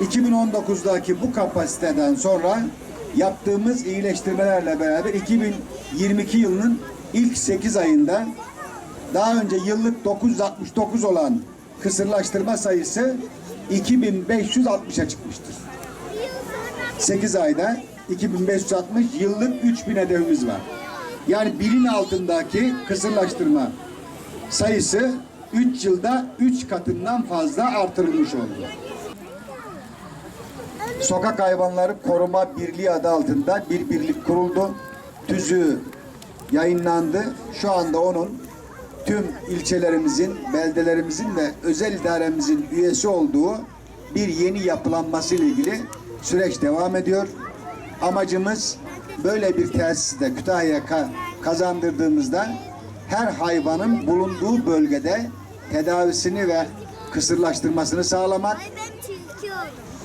2019'daki bu kapasiteden sonra yaptığımız iyileştirmelerle beraber 2022 yılının ilk 8 ayında daha önce yıllık 969 olan kısırlaştırma sayısı 2560'a çıkmıştır. 8 ayda 2560 yıllık 3000 hedefimiz var. Yani birin altındaki kısırlaştırma sayısı 3 yılda 3 katından fazla artırılmış oldu. Sokak Hayvanları Koruma Birliği adı altında bir birlik kuruldu. Tüzüğü yayınlandı. Şu anda onun tüm ilçelerimizin, beldelerimizin ve özel idaremizin üyesi olduğu bir yeni yapılanması ile ilgili süreç devam ediyor. Amacımız böyle bir tesisi de Kütahya'ya ka- kazandırdığımızda her hayvanın bulunduğu bölgede tedavisini ve kısırlaştırmasını sağlamak.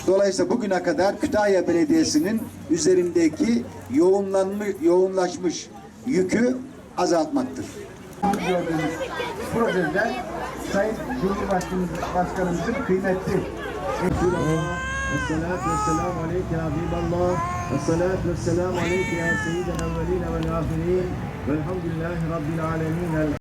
Dolayısıyla bugüne kadar Kütahya Belediyesi'nin üzerindeki yoğunlanmış, yoğunlaşmış yükü azaltmaktır. Gördüğünüz projede Sayın Cumhurbaşkanımız, Başkanımızın kıymetli Esselatu vesselamu aleyke ya Habiballah Esselatu vesselamu aleyke ya Seyyiden evvelin vel ahirin Velhamdülillahi Rabbil alemin